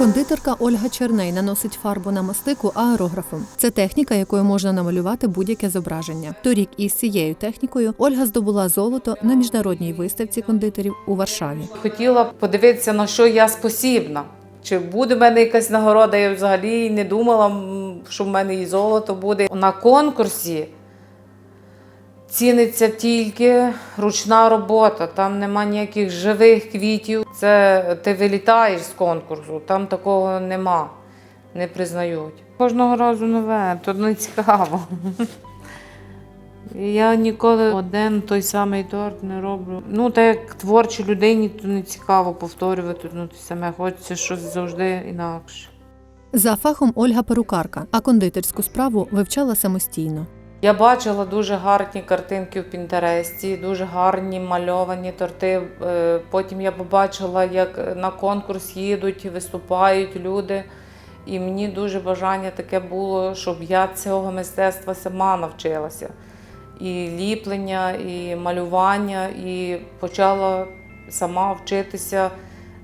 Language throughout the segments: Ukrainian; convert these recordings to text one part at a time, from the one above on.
Кондитерка Ольга Черней наносить фарбу на мастику аерографом. Це техніка, якою можна намалювати будь-яке зображення. Торік із цією технікою Ольга здобула золото на міжнародній виставці кондитерів у Варшаві. Хотіла подивитися, на що я спосібна. Чи буде в мене якась нагорода? Я взагалі не думала, що в мене і золото буде. На конкурсі ціниться тільки ручна робота, там нема ніяких живих квітів. Це ти вилітаєш з конкурсу, там такого нема, не признають. Кожного разу нове, то не цікаво. Я ніколи один той самий торт не роблю. Ну, так як творчій людині, то не цікаво повторювати ну, те саме. Хочеться щось завжди інакше. За фахом Ольга перукарка, а кондитерську справу вивчала самостійно. Я бачила дуже гарні картинки в Пінтересті, дуже гарні мальовані торти. Е, Потім я побачила, як на конкурс їдуть, виступають люди. І мені дуже бажання таке було, щоб я цього мистецтва сама навчилася. І ліплення, і малювання, і почала сама вчитися.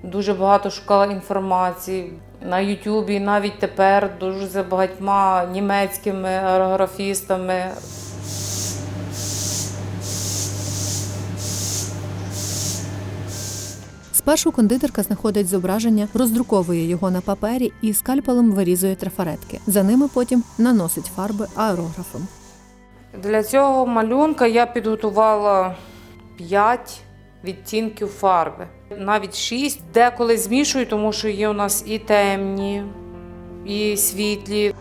Дуже багато шукала інформації на Ютубі, навіть тепер дуже за багатьма німецькими аерографістами. Спершу кондитерка знаходить зображення, роздруковує його на папері і скальпелем вирізує трафаретки. За ними потім наносить фарби аерографом. Для цього малюнка я підготувала 5 відтінків фарби, навіть 6. Деколи змішую, тому що є у нас і темні, і світлі.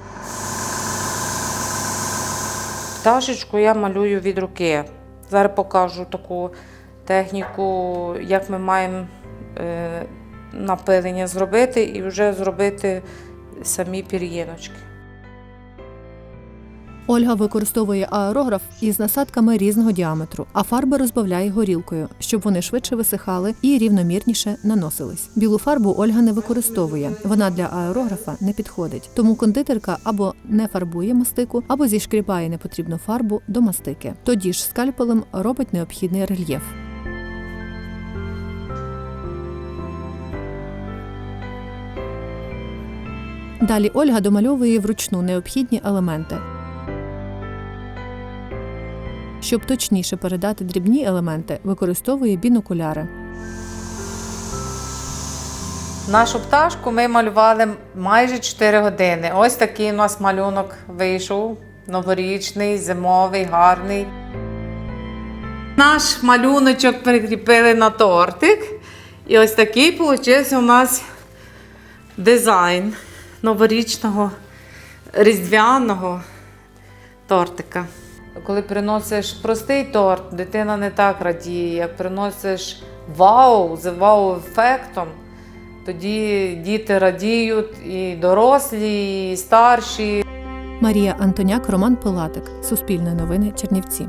Пташечку я малюю від руки. Зараз покажу таку техніку, як ми маємо е, напилення зробити і вже зробити самі пір'їночки. Ольга використовує аерограф із насадками різного діаметру, а фарби розбавляє горілкою, щоб вони швидше висихали і рівномірніше наносились. Білу фарбу Ольга не використовує, вона для аерографа не підходить. Тому кондитерка або не фарбує мастику, або зішкрібає непотрібну фарбу до мастики. Тоді ж скальпелем робить необхідний рельєф. Далі Ольга домальовує вручну необхідні елементи. Щоб точніше передати дрібні елементи, використовує бінокуляри. Нашу пташку ми малювали майже 4 години. Ось такий у нас малюнок вийшов. Новорічний, зимовий, гарний. Наш малюночок прикріпили на тортик. І ось такий получився у нас дизайн новорічного різдвяного тортика. Коли приносиш простий торт, дитина не так радіє. Як приносиш вау з вау-ефектом, тоді діти радіють, і дорослі, і старші. Марія Антоняк, Роман Пилатик. Суспільне новини Чернівці.